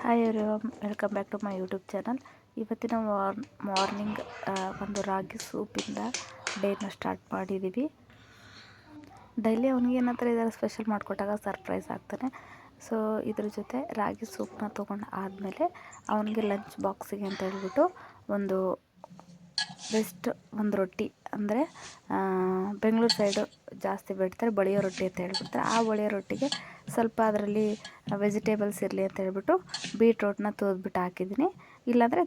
Hi every welcome back to my YouTube channel ಇವತ್ತಿನ ಮಾರ್ morning ಒಂದು ರಾಗಿ ಸೂಪಿಂದ ಡೇನ ಸ್ಟಾರ್ಟ್ ಮಾಡಿದ್ದೀವಿ ಡೈಲಿ ಅವನಿಗೆ ಏನಾದರೂ ಇದರ ಸ್ಪೆಷಲ್ ಮಾಡಿಕೊಟ್ಟಾಗ ಸರ್ಪ್ರೈಸ್ ಆಗ್ತಾನೆ. ಸೊ ಇದ್ರ ಜೊತೆ ರಾಗಿ ಸೂಪ್ನ ತೊಗೊಂಡು ಆದಮೇಲೆ ಅವನಿಗೆ ಲಂಚ್ ಬಾಕ್ಸಿಗೆ ಅಂತ ಹೇಳ್ಬಿಟ್ಟು ಒಂದು ಬೆಸ್ಟ್ ಒಂದು ರೊಟ್ಟಿ ಅಂದರೆ ಬೆಂಗಳೂರು ಸೈಡು ಜಾಸ್ತಿ ಬಿಡ್ತಾರೆ, ಬಳಿಯೋ ರೊಟ್ಟಿ ಅಂತ ಹೇಳ್ಬಿಡ್ತಾರೆ. ಆ ಬಳಿಯೋ ರೊಟ್ಟಿಗೆ ಸ್ವಲ್ಪ ಅದರಲ್ಲಿ ವೆಜಿಟೇಬಲ್ಸ್ ಇರಲಿ ಅಂತ ಹೇಳ್ಬಿಟ್ಟು ಬೀಟ್ರೋಟ್ನ ತೋದ್ಬಿಟ್ಟು ಹಾಕಿದ್ದೀನಿ. ಇಲ್ಲಾಂದರೆ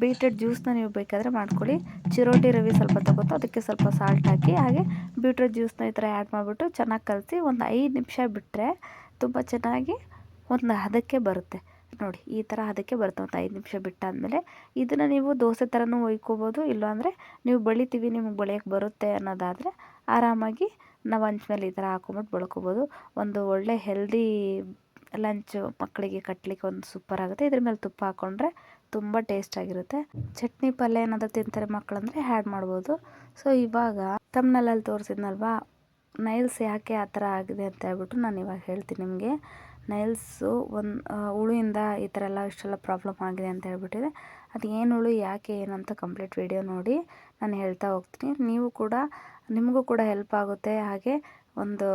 ಬೀಟ್ರೋಟ್ ಜ್ಯೂಸ್ನ ನೀವು ಬೇಕಾದರೆ ಮಾಡ್ಕೊಳ್ಳಿ. ಚಿರೋಟಿ ರವಿ ಸ್ವಲ್ಪ ತಗೋತು ಅದಕ್ಕೆ ಸ್ವಲ್ಪ ಸಾಲ್ಟ್ ಹಾಕಿ, ಹಾಗೆ ಬೀಟ್ರೋಟ್ ಜ್ಯೂಸ್ನ ಈ ಥರ ಆ್ಯಡ್ ಮಾಡಿಬಿಟ್ಟು ಚೆನ್ನಾಗಿ ಕಲಸಿ ಒಂದು ಐದು ನಿಮಿಷ ಬಿಟ್ಟರೆ ತುಂಬ ಚೆನ್ನಾಗಿ ಒಂದು ಹದಕ್ಕೆ ಬರುತ್ತೆ. ನೋಡಿ, ಈ ಥರ ಅದಕ್ಕೆ ಬರುತ್ತೆ ಒಂದು ಐದು ನಿಮಿಷ ಬಿಟ್ಟಾದಮೇಲೆ. ಇದನ್ನು ನೀವು ದೋಸೆ ಥರನೂ ಒಯ್ಕೋಬೋದು, ಇಲ್ಲಾಂದರೆ ನೀವು ಬಳಿತೀವಿ ನಿಮಗೆ ಬಳಿಯೋಕ್ಕೆ ಬರುತ್ತೆ ಅನ್ನೋದಾದರೆ ಆರಾಮಾಗಿ ನಾವು ಹಂಚ್ ಮೇಲೆ ಈ ಥರ ಹಾಕೊಂಬಿಟ್ಟು ಬಳ್ಕೊಬೋದು. ಒಂದು ಒಳ್ಳೆ ಹೆಲ್ದಿ ಲಂಚು ಮಕ್ಕಳಿಗೆ ಕಟ್ಟಲಿಕ್ಕೆ ಒಂದು ಸೂಪರ್ ಆಗುತ್ತೆ. ಇದ್ರ ಮೇಲೆ ತುಪ್ಪ ಹಾಕ್ಕೊಂಡ್ರೆ ತುಂಬ ಟೇಸ್ಟಾಗಿರುತ್ತೆ ಚಟ್ನಿ ಪಲ್ಯ ಏನಾದರೂ ತಿಂತಾರೆ ಮಕ್ಕಳಂದರೆ ಹ್ಯಾಡ್ ಮಾಡ್ಬೋದು. ಸೊ ಇವಾಗ ತಮ್ಮನಲ್ಲಿ ತೋರಿಸಿದ್ನಲ್ವಾ? ನೈಲ್ಸ್ ಯಾಕೆ ಆ ಥರ ಆಗಿದೆ ಅಂತ ಹೇಳ್ಬಿಟ್ಟು ನಾನು ಇವಾಗ ಹೇಳ್ತೀನಿ ನಿಮಗೆ. ನೈಲ್ಸು ಒಂದು ಹುಳುವಿಂದ ಈ ಥರ ಎಲ್ಲ ಇಷ್ಟೆಲ್ಲ ಪ್ರಾಬ್ಲಮ್ ಆಗಿದೆ ಅಂತ ಹೇಳ್ಬಿಟ್ಟಿದೆ. ಅದು ಏನು ಹುಳು ಯಾಕೆ ಏನಂತ ಕಂಪ್ಲೀಟ್ ವಿಡಿಯೋ ನೋಡಿ. ನಾನು ಹೇಳ್ತಾ ಹೋಗ್ತೀನಿ. ನೀವು ಕೂಡ ನಿಮಗೂ ಕೂಡ ಹೆಲ್ಪ್ ಆಗುತ್ತೆ. ಹಾಗೆ ಒಂದು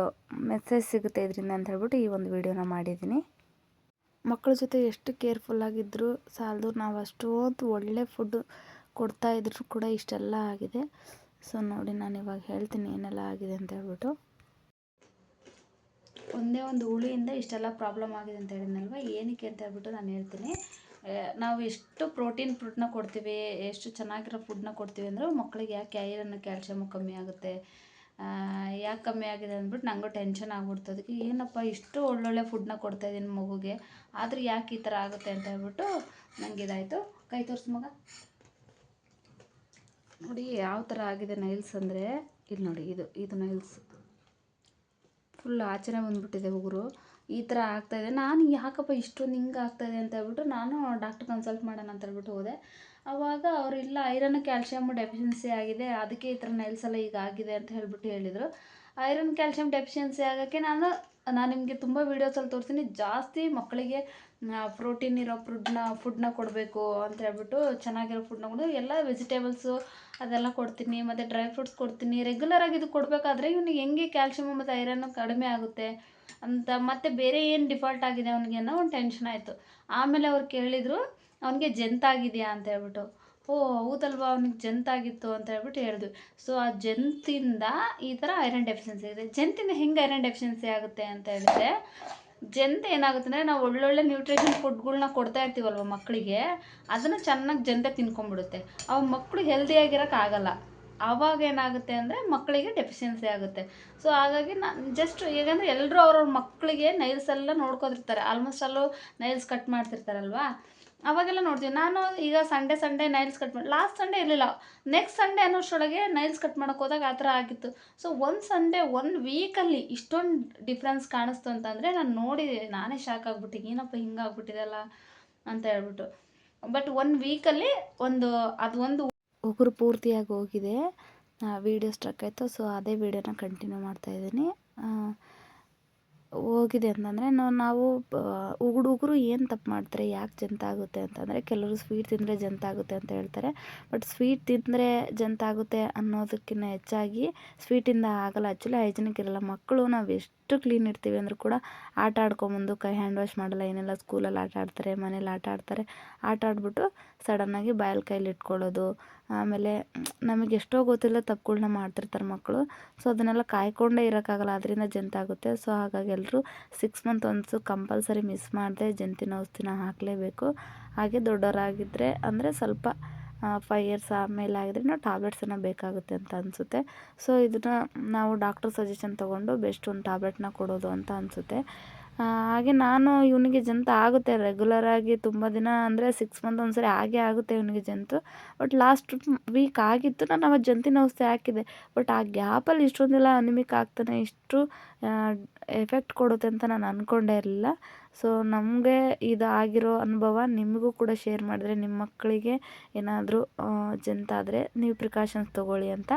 ಮೆಸೇಜ್ ಸಿಗುತ್ತೆ ಇದರಿಂದ ಅಂತ ಹೇಳ್ಬಿಟ್ಟು ಈ ಒಂದು ವಿಡಿಯೋನ ಮಾಡಿದ್ದೀನಿ. ಮಕ್ಕಳ ಜೊತೆ ಎಷ್ಟು ಕೇರ್ಫುಲ್ಲಾಗಿದ್ದರೂ ಸಾಲದು ನಾವು ಅಷ್ಟೊಂದು ಒಳ್ಳೆ ಫುಡ್ ಕೊಡ್ತಾ ಇದ್ರು ಕೂಡ ಇಷ್ಟೆಲ್ಲ ಆಗಿದೆ. ಸೊ ನೋಡಿ ನಾನು ಇವಾಗ ಹೇಳ್ತೀನಿ ಏನೆಲ್ಲ ಆಗಿದೆ ಅಂತ ಹೇಳ್ಬಿಟ್ಟು. ಒಂದೇ ಒಂದು ಹುಳಿಯಿಂದ ಇಷ್ಟೆಲ್ಲ ಪ್ರಾಬ್ಲಮ್ ಆಗಿದೆ ಅಂತ ಹೇಳಿದ್ನಲ್ವ? ಏನಕ್ಕೆ ಅಂತ ಹೇಳ್ಬಿಟ್ಟು ನಾನು ಹೇಳ್ತೀನಿ. ನಾವು ಎಷ್ಟು ಪ್ರೋಟೀನ್ ಫುಡ್ನ ಕೊಡ್ತೀವಿ, ಎಷ್ಟು ಚೆನ್ನಾಗಿರೋ ಫುಡ್ನ ಕೊಡ್ತೀವಿ ಅಂದರೆ ಮಕ್ಕಳಿಗೆ ಯಾಕೆ ಐರನ್ ಕ್ಯಾಲ್ಶಿಯಮ್ ಕಮ್ಮಿ ಆಗುತ್ತೆ? ಯಾಕೆ ಕಮ್ಮಿ ಆಗಿದೆ ಅಂದ್ಬಿಟ್ಟು ನನಗೂ ಟೆನ್ಷನ್ ಆಗ್ಬಿಡ್ತು. ಅದಕ್ಕೆ ಏನಪ್ಪ, ಇಷ್ಟು ಒಳ್ಳೊಳ್ಳೆ ಫುಡ್ನ ಕೊಡ್ತಾಯಿದ್ದೀನಿ ಮಗುಗೆ, ಆದರೆ ಯಾಕೆ ಈ ಥರ ಆಗುತ್ತೆ ಅಂತ ಹೇಳ್ಬಿಟ್ಟು ನನಗೆ ಇದಾಯಿತು ಕೈ ತೋರಿಸು ಮಗ. ನೋಡಿ, ಯಾವ ಥರ ಆಗಿದೆ ನೈಲ್ಸ್ ಅಂದರೆ ಇಲ್ಲಿ ನೋಡಿ, ಇದು ಇದು ನೈಲ್ಸ್ ಫುಲ್ ಆಚೆನೆ ಬಂದುಬಿಟ್ಟಿದೆ ಉಗುರು ಈ ಥರ ಆಗ್ತಾಯಿದೆ ನಾನು ಯಾಕಪ್ಪ ಇಷ್ಟೊಂದು ಹಿಂಗೆ ಆಗ್ತಾಯಿದೆ ಅಂತ ಹೇಳ್ಬಿಟ್ಟು ನಾನು ಡಾಕ್ಟ್ರ್ ಕನ್ಸಲ್ಟ್ ಮಾಡೋಣ ಅಂತ ಹೇಳ್ಬಿಟ್ಟು ಹೋದೆ. ಆವಾಗ ಅವರು ಇಲ್ಲ ಐರನ್ ಕ್ಯಾಲ್ಶಿಯಮ್ ಡೆಫಿಷಿಯನ್ಸಿ ಆಗಿದೆ. ಅದಕ್ಕೆ ಈ ಥರ ನೈಲ್ಸ್ ಎಲ್ಲ ಈಗ ಆಗಿದೆ ಅಂತ ಹೇಳ್ಬಿಟ್ಟು ಹೇಳಿದರು. ಐರನ್ ಕ್ಯಾಲ್ಶಿಯಮ್ ಡೆಫಿಷಿಯನ್ಸಿ ಆಗೋಕ್ಕೆ ನಾನು ನಾನು ನಿಮಗೆ ತುಂಬ ವೀಡಿಯೋಸಲ್ಲಿ ತೋರಿಸ್ತೀನಿ. ಜಾಸ್ತಿ ಮಕ್ಕಳಿಗೆ ಪ್ರೋಟೀನ್ ಇರೋ ಫುಡ್ನ ಫುಡ್ನ ಕೊಡಬೇಕು ಅಂತ ಹೇಳ್ಬಿಟ್ಟು ಚೆನ್ನಾಗಿರೋ ಫುಡ್ನ ಕೊಡು. ಎಲ್ಲ ವೆಜಿಟೇಬಲ್ಸು ಅದೆಲ್ಲ ಕೊಡ್ತೀನಿ. ಮತ್ತು ಡ್ರೈ ಫ್ರೂಟ್ಸ್ ಕೊಡ್ತೀನಿ. ರೆಗ್ಯುಲರಾಗಿ ಇದು ಕೊಡಬೇಕಾದ್ರೆ ಇವನಿಗೆ ಹೆಂಗೆ ಕ್ಯಾಲ್ಶಿಯಮ್ ಮತ್ತು ಐರನ್ನು ಕಡಿಮೆ ಆಗುತ್ತೆ ಅಂತ, ಮತ್ತು ಬೇರೆ ಏನು ಡಿಫಾಲ್ಟ್ ಆಗಿದೆ ಅವನಿಗೆ ಅನ್ನೋ ಒಂದು ಟೆನ್ಷನ್ ಆಯಿತು. ಆಮೇಲೆ ಅವ್ರು ಕೇಳಿದರು, ಅವನಿಗೆ ಜಂತಾಗಿದೆಯಾ ಅಂತ ಹೇಳ್ಬಿಟ್ಟು. ಓ, ಹೌದಲ್ವಾ? ಅವ್ನಿಗೆ ಜಂತಾಗಿತ್ತು ಅಂತ ಹೇಳ್ಬಿಟ್ಟು ಹೇಳಿದ್ವಿ. ಸೊ ಆ ಜಂತಿಂದ ಈ ಥರ ಐರನ್ ಡೆಫಿಷಿಯನ್ಸಿ ಇದೆ. ಜಂತಿಂದ ಹೆಂಗೆ ಐರನ್ ಡೆಫಿಷಿಯನ್ಸಿ ಆಗುತ್ತೆ ಅಂತ ಹೇಳಿದ್ರೆ, ಜಂತ ಏನಾಗುತ್ತೆ ಅಂದರೆ ನಾವು ಒಳ್ಳೊಳ್ಳೆ ನ್ಯೂಟ್ರಿಷನ್ ಫುಡ್ಗಳನ್ನ ಕೊಡ್ತಾ ಇರ್ತೀವಲ್ವ ಮಕ್ಕಳಿಗೆ ಅದನ್ನು ಚೆನ್ನಾಗಿ ಜಂತೆ ತಿನ್ಕೊಂಡ್ಬಿಡುತ್ತೆ. ಅವ ಮಕ್ಕಳು ಹೆಲ್ದಿಯಾಗಿರೋಕೆ ಆಗಲ್ಲ. ಆವಾಗ ಏನಾಗುತ್ತೆ ಅಂದರೆ ಮಕ್ಕಳಿಗೆ ಡೆಫಿಷಿಯನ್ಸಿ ಆಗುತ್ತೆ. ಸೊ ಹಾಗಾಗಿ ನಾನು ಜಸ್ಟ್ ಹೇಗಂದ್ರೆ ಎಲ್ಲರೂ ಅವ್ರವ್ರ ಮಕ್ಕಳಿಗೆ ನೈಲ್ಸ್ ಎಲ್ಲ ನೋಡ್ಕೊತಿರ್ತಾರೆ. ಆಲ್ಮೋಸ್ಟ್ ಅಲ್ಲೂ ನೈಲ್ಸ್ ಕಟ್ ಮಾಡ್ತಿರ್ತಾರಲ್ವಾ? ಅವಾಗೆಲ್ಲ ನೋಡ್ತೀವಿ ನಾನು ಈಗ ಸಂಡೇ ಸಂಡೇ ನೈಲ್ಸ್ ಕಟ್ ಮಾಡಿ ಲಾಸ್ಟ್ ಸಂಡೇ ಇರಲಿಲ್ಲ. ನೆಕ್ಸ್ಟ್ ಸಂಡೇ ಅನ್ನೋಷ್ಟರೊಳಗೆ ನೈಲ್ಸ್ ಕಟ್ ಮಾಡೋಕೆ ಹೋದಾಗ ಆ ಥರ ಆಗಿತ್ತು. ಸೊ ಒಂದು ಸಂಡೇ ಒಂದು ವೀಕಲ್ಲಿ ಇಷ್ಟೊಂದು ಡಿಫ್ರೆನ್ಸ್ ಕಾಣಿಸ್ತು ಅಂತಂದರೆ ನಾನು ನೋಡಿ ನಾನೇ ಶಾಕ್ ಆಗ್ಬಿಟ್ಟು ಏನಪ್ಪ ಹಿಂಗಾಗ್ಬಿಟ್ಟಿದೆಲ್ಲ ಅಂತ ಹೇಳ್ಬಿಟ್ಟು. ಬಟ್ ಒನ್ ವೀಕಲ್ಲಿ ಒಂದು, ಅದು ಒಂದು ಉಗುರು ಪೂರ್ತಿಯಾಗಿ ಹೋಗಿದೆ. ವೀಡಿಯೋ ಸ್ಟ್ರಕ್ ಆಯಿತು ಸೊ ಅದೇ ವೀಡಿಯೋನ ಕಂಟಿನ್ಯೂ ಮಾಡ್ತಾಯಿದ್ದೀನಿ ಹೋಗಿದೆ ಅಂತಂದರೆ ನಾವು ಉಗುಡು ಉಗುರು ಏನು ತಪ್ಪು ಮಾಡ್ತಾರೆ? ಯಾಕೆ ಜಂತ ಆಗುತ್ತೆ ಅಂತಂದರೆ ಕೆಲವರು ಸ್ವೀಟ್ ತಿಂದರೆ ಜಂತ ಆಗುತ್ತೆ ಅಂತ ಹೇಳ್ತಾರೆ. ಬಟ್ ಸ್ವೀಟ್ ತಿಂದರೆ ಜಂತ ಆಗುತ್ತೆ ಅನ್ನೋದಕ್ಕಿಂತ ಹೆಚ್ಚಾಗಿ ಸ್ವೀಟಿಂದ ಆಗಲ್ಲ. ಆ್ಯಕ್ಚುಲಿ ಹೈಜಿನಿಕ್ ಇರಲ್ಲ ಮಕ್ಕಳು ನಾವು ಎಷ್ಟು ಕ್ಲೀನ್ ಇರ್ತೀವಿ ಅಂದರೂ ಕೂಡ ಆಟ ಆಡ್ಕೊಂಬಂದು ಕೈ ಹ್ಯಾಂಡ್ ವಾಶ್ ಮಾಡಲ್ಲ. ಏನೆಲ್ಲ ಸ್ಕೂಲಲ್ಲಿ ಆಟ ಆಡ್ತಾರೆ, ಮನೇಲಿ ಆಟ ಆಡ್ತಾರೆ, ಆಟ ಆಡ್ಬಿಟ್ಟು ಸಡನ್ನಾಗಿ ಬಾಯಲ್ ಕೈಲಿ ಇಟ್ಕೊಳ್ಳೋದು. ಆಮೇಲೆ ನಮಗೆ ಎಷ್ಟೋ ಗೊತ್ತಿಲ್ಲ ತಪ್ಪುಗಳನ್ನ ಮಾಡ್ತಿರ್ತಾರೆ ಮಕ್ಕಳು. ಸೊ ಅದನ್ನೆಲ್ಲ ಕಾಯ್ಕೊಂಡೇ ಇರೋಕ್ಕಾಗಲ್ಲ. ಅದರಿಂದ ಜಂತಾಗುತ್ತೆ ಸೊ ಹಾಗಾಗಿ ಎಲ್ಲರೂ six month once compulsory miss ಮಾಡದೆ ಜಂತಿನ ಔಷಧಿನ ಹಾಕಲೇಬೇಕು. ಹಾಗೆ ದೊಡ್ಡವರಾಗಿದ್ದರೆ ಅಂದರೆ ಸ್ವಲ್ಪ ಫೈವ್ ಇಯರ್ಸ್ ಆಮೇಲೆ ಆಗಿದ್ರೆ ನಾವು ಟ್ಯಾಬ್ಲೆಟ್ಸನ್ನು ಬೇಕಾಗುತ್ತೆ ಅಂತ ಅನಿಸುತ್ತೆ. ಸೊ ಇದನ್ನು ನಾವು ಡಾಕ್ಟರ್ ಸಜೆಷನ್ ತೊಗೊಂಡು ಬೆಸ್ಟ್ ಒಂದು ಟ್ಯಾಬ್ಲೆಟ್ನ ಕೊಡೋದು ಅಂತ ಅನಿಸುತ್ತೆ. ಹಾಗೆ ನಾನು ಇವನಿಗೆ ಜಂತು ಆಗುತ್ತೆ ರೆಗ್ಯುಲರಾಗಿ ತುಂಬ ದಿನ ಅಂದರೆ ಸಿಕ್ಸ್ ಮಂತ್ ಒಂದ್ಸರಿ ಆಗೇ ಆಗುತ್ತೆ ಇವನಿಗೆ ಜಂತು. ಬಟ್ ಲಾಸ್ಟ್ ವೀಕ್ ಆಗಿತ್ತು, ನಾನು ಅವತ್ತು ಜಂತಿನ ಔಷಧಿ ಹಾಕಿದೆ. ಬಟ್ ಆ ಗ್ಯಾಪಲ್ಲಿ ಇಷ್ಟೊಂದೆಲ್ಲ ಅನಿಮಿಕ್ ಆಗ್ತಾನೆ, ಇಷ್ಟು ಎಫೆಕ್ಟ್ ಕೊಡುತ್ತೆ ಅಂತ ನಾನು ಅಂದ್ಕೊಂಡೇ ಇರಲಿಲ್ಲ. ಸೊ ನಮಗೆ ಇದಾಗಿರೋ ಅನುಭವ ನಿಮಗೂ ಕೂಡ ಶೇರ್ ಮಾಡಿದ್ರೆ ನಿಮ್ಮ ಮಕ್ಕಳಿಗೆ ಏನಾದರೂ ಜಂತಾದರೆ ನೀವು ಪ್ರಿಕಾಷನ್ಸ್ ತೊಗೊಳ್ಳಿ ಅಂತ.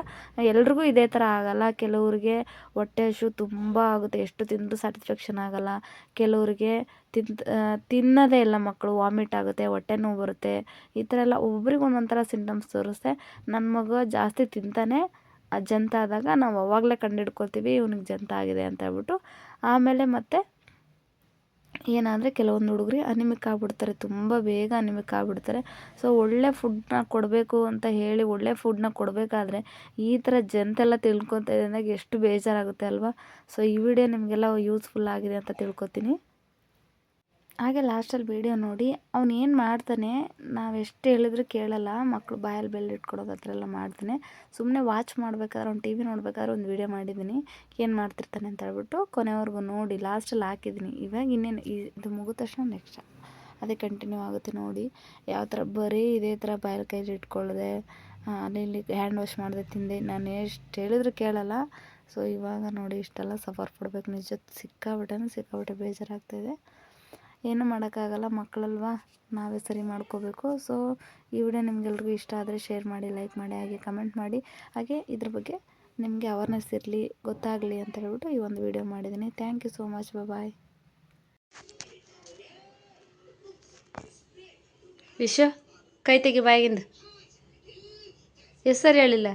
ಎಲ್ರಿಗೂ ಇದೇ ಥರ ಆಗಲ್ಲ. ಕೆಲವ್ರಿಗೆ ಹೊಟ್ಟೆ ಹಶು ತುಂಬ ಆಗುತ್ತೆ. ಎಷ್ಟು ತಿಂದರೂ ಸ್ಯಾಟಿಸ್ಫ್ಯಾಕ್ಷನ್ ಆಗಲ್ಲ. ಕೆಲವ್ರಿಗೆ ತಿಂತ ತಿನ್ನೋದೇ ಇಲ್ಲ ಮಕ್ಕಳು. ವಾಮಿಟ್ ಆಗುತ್ತೆ, ಹೊಟ್ಟೆ ನೋವು ಬರುತ್ತೆ. ಈ ಥರ ಎಲ್ಲ ಒಬ್ರಿಗೆ ಒಂದೊಂದು ಥರ ಸಿಂಟಮ್ಸ್ ತೋರಿಸ್ತೆ ನನ್ನ ಮಗ ಜಾಸ್ತಿ ತಿಂತಾನೆ. ಜಂತ ಆದಾಗ ನಾವು ಅವಾಗಲೇ ಕಂಡುಹಿಡ್ಕೊಳ್ತೀವಿ ಇವ್ನಿಗೆ ಜಂತ ಆಗಿದೆ ಅಂತ ಹೇಳ್ಬಿಟ್ಟು. ಆಮೇಲೆ ಮತ್ತೆ ಏನಾದರೆ ಕೆಲವೊಂದು ಹುಡುಗರು ಅನಿಮಿಕ್ ಆಗಿಬಿಡ್ತಾರೆ, ತುಂಬ ಬೇಗ ಅನಿಮಿಕ್ ಆಗ್ಬಿಡ್ತಾರೆ. ಸೊ ಒಳ್ಳೆ ಫುಡ್ನ ಕೊಡಬೇಕು ಅಂತ ಹೇಳಿ, ಒಳ್ಳೆ ಫುಡ್ನ ಕೊಡಬೇಕಾದ್ರೆ ಈ ಥರ ಜನತೆಲ್ಲ ತಿಳ್ಕೊತಾ ಇದ್ದಾಗ ಎಷ್ಟು ಬೇಜಾರಾಗುತ್ತೆ ಅಲ್ವಾ? ಸೊ ಈ ವಿಡಿಯೋ ನಿಮಗೆಲ್ಲ ಯೂಸ್ಫುಲ್ ಆಗಿದೆ ಅಂತ ತಿಳ್ಕೊತೀನಿ. ಹಾಗೆ ಲಾಸ್ಟಲ್ಲಿ ವೀಡಿಯೋ ನೋಡಿ, ಅವ್ನು ಏನು ಮಾಡ್ತಾನೆ, ನಾವು ಎಷ್ಟು ಹೇಳಿದ್ರು ಕೇಳಲ್ಲ ಮಕ್ಕಳು ಬಾಯಲ್ಲಿ ಬೆಲ್ಲ ಇಟ್ಕೊಡೋದು ಆ ಎಲ್ಲ ಮಾಡ್ತಾನೆ. ಸುಮ್ಮನೆ ವಾಚ್ ಮಾಡ್ಬೇಕಾದ್ರೆ, ಅವ್ನು ಟಿ ವಿ ನೋಡ್ಬೇಕಾದ್ರೆ ಒಂದು ವೀಡಿಯೋ ಮಾಡಿದ್ದೀನಿ ಏನು ಮಾಡ್ತಿರ್ತಾನೆ ಅಂತ ಹೇಳ್ಬಿಟ್ಟು ಕೊನೆವರೆಗೂ ನೋಡಿ, ಲಾಸ್ಟಲ್ಲಿ ಹಾಕಿದ್ದೀನಿ ಇವಾಗ ಇನ್ನೇನು ಇದು ಮುಗಿದ ತಕ್ಷಣ ನೆಕ್ಸ್ಟ್ ಅದೇ ಕಂಟಿನ್ಯೂ ಆಗುತ್ತೆ ನೋಡಿ. ಯಾವ ಥರ ಬರೀ ಇದೇ ಥರ ಬಾಯಲ್ಲಿ ಕೈಲಿ ಇಟ್ಕೊಳ್ಳದೆ ಅಲ್ಲಿ ಇಲ್ಲಿ ಹ್ಯಾಂಡ್ ವಾಶ್ ಮಾಡಿದೆ, ತಿಂದೆ. ನಾನು ಎಷ್ಟು ಹೇಳಿದ್ರು ಕೇಳಲ್ಲ. ಸೊ ಇವಾಗ ನೋಡಿ, ಇಷ್ಟೆಲ್ಲ ಸಫರ್ ಪಡ್ಬೇಕು. ನಿಜ ಸಿಕ್ಕಾಬಿಟ್ಟೆ ಸಿಕ್ಕಾಬಿಟ್ಟೆ ಬೇಜಾರಾಗ್ತಾಯಿದೆ ಏನೂ ಮಾಡೋಕ್ಕಾಗಲ್ಲ, ಮಕ್ಕಳಲ್ವಾ? ನಾವೇ ಸರಿ ಮಾಡ್ಕೋಬೇಕು. ಸೊ ಈ ವಿಡಿಯೋ ನಿಮ್ಗೆಲ್ರಿಗೂ ಇಷ್ಟ ಆದರೆ ಶೇರ್ ಮಾಡಿ ಲೈಕ್ ಮಾಡಿ, ಹಾಗೆ ಕಮೆಂಟ್ ಮಾಡಿ. ಹಾಗೆ ಇದ್ರ ಬಗ್ಗೆ ನಿಮಗೆ ಅವೇರ್ನೆಸ್ ಇರಲಿ, ಗೊತ್ತಾಗಲಿ ಅಂತ ಹೇಳ್ಬಿಟ್ಟು ಈ ಒಂದು ವಿಡಿಯೋ ಮಾಡಿದ್ದೀನಿ. Thank you so much bye ವಿಶ್ವ ಕೈ ತೆಗಿ ಬಾಯಿಗಿಂದ. ಎಷ್ಟು ಸರಿ ಹೇಳಿಲ್ಲ.